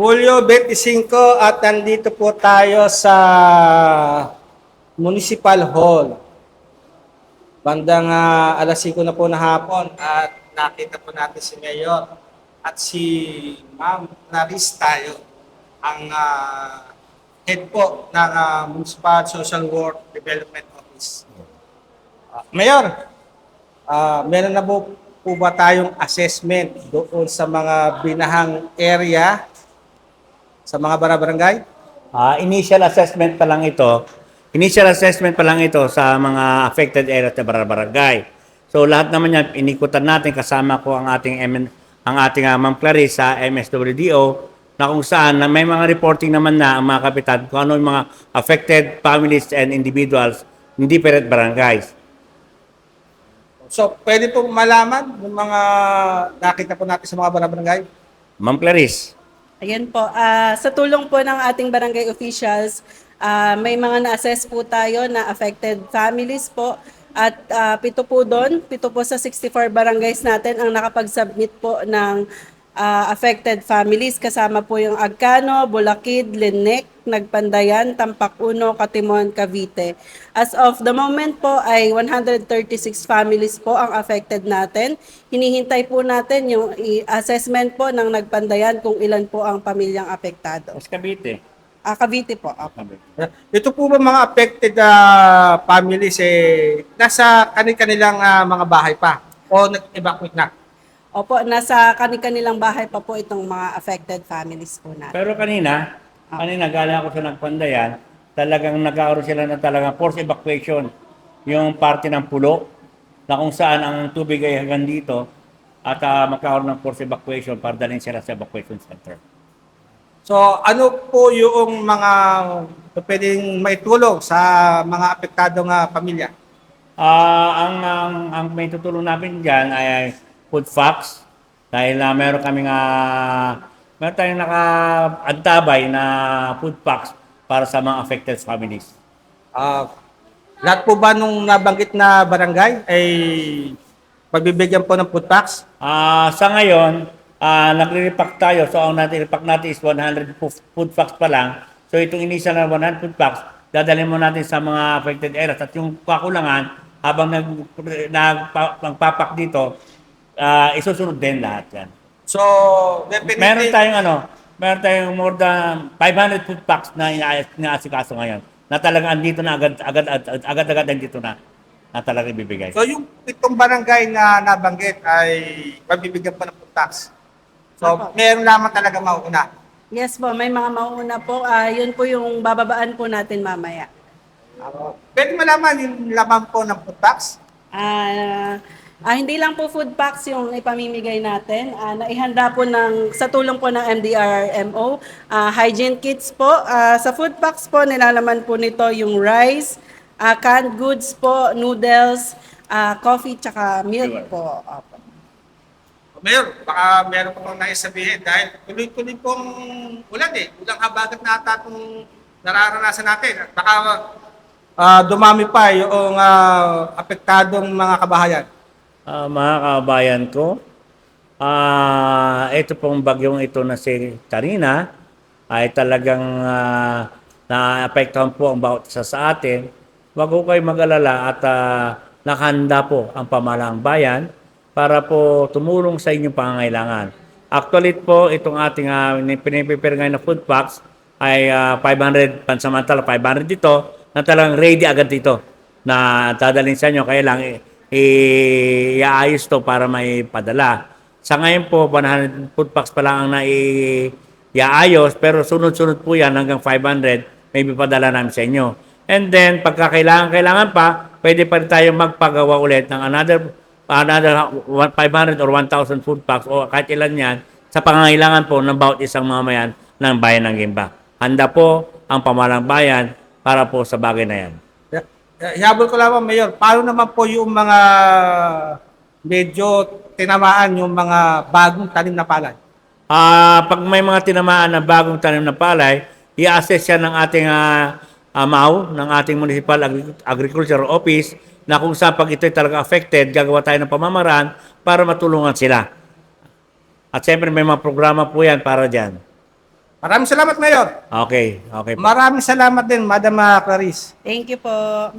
Hulyo 25 at nandito po tayo sa Municipal Hall. Bandang ah, alas 5 na po na hapon at nakita po natin si Mayor at si Ma'am Clarice tayo ang ah, head po ng ah, Municipal Social Work Development Office. Ah, Mayor, ah, meron na po, po ba tayong assessment doon sa mga binahang area sa mga barabarangay? Ah, initial assessment pa lang ito. Initial assessment pa lang ito sa mga affected areas ng barangay. So lahat naman yan inikutan natin kasama ko ang ating MN, ang ating uh, Ma'am Clarice sa MSWDO na kung saan na may mga reporting naman na ang mga kapitan kung ano yung mga affected families and individuals in different barangays. So, pwede po malaman yung mga nakita po natin sa mga barabarangay? Ma'am Clarice. Ayan po, ah, sa tulong po ng ating barangay officials, ah, may mga na-assess po tayo na affected families po. At ah, pito po doon, pito po sa 64 barangays natin ang nakapag-submit po ng ah, affected families kasama po yung Agcano, Bulakid, Linek, Nagpandayan, Tampak Uno, Katimon, Cavite. As of the moment po ay 136 families po ang affected natin. Hinihintay po natin yung assessment po ng Nagpandayan kung ilan po ang pamilyang apektado. Mas Cavite. Ah, Cavite po. Opo. Ito po ba mga affected ah, families eh, nasa kanilang ah, mga bahay pa o nag-evacuate na? Opo, nasa kanilang bahay pa po itong mga affected families po natin. Pero kanina, kanina galing ako sa Nagpandayan, talagang nagkaroon sila ng talagang forced evacuation. Yung parte ng pulo, na kung saan ang tubig ay hanggang dito, at uh, magkaroon ng forced evacuation para dalhin sila sa evacuation center. So, ano po yung mga pwedeng maitulong sa mga apektadong ah, pamilya? Ah, ang, ang, ang may tutulong namin dyan ay food facts. Dahil na meron kaming uh, meron tayong naka-antabay na food packs para sa mga affected families. Ah, lahat po ba nung nabanggit na barangay ay pagbibigyan po ng food packs? Ah, sa ngayon, ah nagre-repack tayo. So, ang natin repack natin is 100 fu- food packs pa lang. So, itong initial na 100 food packs, dadalhin mo natin sa mga affected areas. At yung kakulangan, habang nag, nagpa- nagpapak dito, ah isusunod din lahat yan. So, definitely, Meron tayong ano, meron tayong more than 500 food packs na ina- inaasikaso ngayon. Na talagang andito na agad agad agad agad, agad andito na na talagang ibibigay. So, yung itong barangay na nabanggit ay pagbibigyan po ng food tax. So, Apo. meron lamang talaga mauuna. Yes po, may mga mauna po. Ah, yun po yung bababaan po natin mamaya. Pwede malaman yung laman po ng food tax? Ah, ah, hindi lang po food packs yung ipamimigay natin. Ah, naihanda po ng, sa tulong po ng MDRMO, ah, hygiene kits po. Ah, sa food packs po, nilalaman po nito yung rice, ah, canned goods po, noodles, ah, coffee, tsaka milk po. Opo. Mayor, baka meron pa kong nais sabihin dahil tuloy-tuloy pong ulan eh. Ulang habagat na ata itong nararanasan natin. At Baka ah, dumami pa yung ah, apektadong mga kabahayan. Ah, mga kabayan ko, ah ito pong bagyong ito na si Karina ay talagang ah, naapektuhan po ang bawat isa sa atin. Huwag ko kayo mag-alala at ah, nakahanda po ang pamalaang bayan para po tumulong sa inyong pangangailangan. Actually po, itong ating uh, piniprepare ngayon na food packs ay ah, 500 pansamantala, 500 dito na talagang ready agad dito na dadalhin sa inyo. Kaya lang, i- i- iayos to para may padala. Sa ngayon po, 100 food packs pa lang ang nai iaayos, pero sunod-sunod po yan hanggang 500, may ipadala namin sa inyo. And then, pagka kailangan, kailangan pa, pwede pa rin tayong magpagawa ulit ng another another 500 or 1,000 food packs o kahit ilan yan sa pangangailangan po ng bawat isang mamayan ng bayan ng Gimba. Handa po ang pamalang bayan para po sa bagay na yan. Yeah. Ihabol ko lamang, Mayor, paano naman po yung mga medyo tinamaan yung mga bagong tanim na palay? Ah, pag may mga tinamaan na bagong tanim na palay, i-assess yan ng ating ah, ah, MAU, ng ating Municipal Agri- Agriculture Office, na kung saan pag ito'y talaga affected, gagawa tayo ng pamamaraan para matulungan sila. At siyempre may mga programa po yan para dyan. Maraming salamat, Mayor. Okay, okay. po. Maraming salamat din, Madam ah, Clarice. Thank you po.